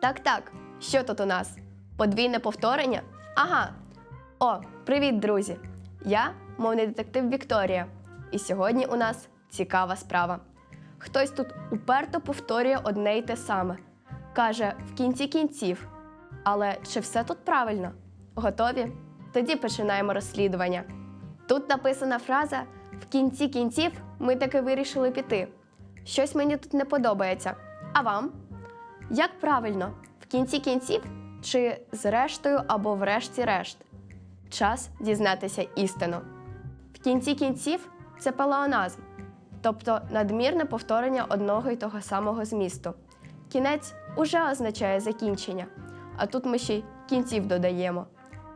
Так, так. Що тут у нас? Подвійне повторення? Ага. О, привіт, друзі! Я мовний детектив Вікторія. І сьогодні у нас цікава справа. Хтось тут уперто повторює одне й те саме. Каже в кінці кінців. Але чи все тут правильно? Готові? Тоді починаємо розслідування. Тут написана фраза В кінці кінців ми таки вирішили піти. Щось мені тут не подобається. А вам? Як правильно, в кінці кінців чи зрештою або врешті-решт? Час дізнатися істину. В кінці кінців це палеоназм, тобто надмірне повторення одного й того самого змісту. Кінець уже означає закінчення, а тут ми ще й кінців додаємо.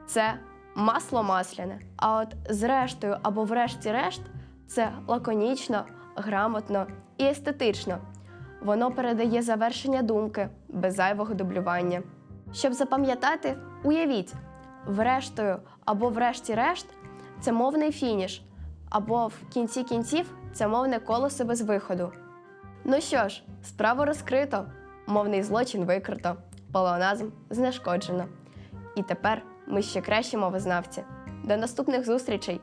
Це масло масляне, а от зрештою або врешті-решт це лаконічно, грамотно і естетично. Воно передає завершення думки без зайвого дублювання. Щоб запам'ятати, уявіть, врештою або врешті-решт це мовний фініш, або в кінці кінців це мовне колесо без виходу. Ну що ж, справу розкрито, мовний злочин викрито, палеоназм знешкоджено. І тепер ми ще кращі мовознавці. До наступних зустрічей!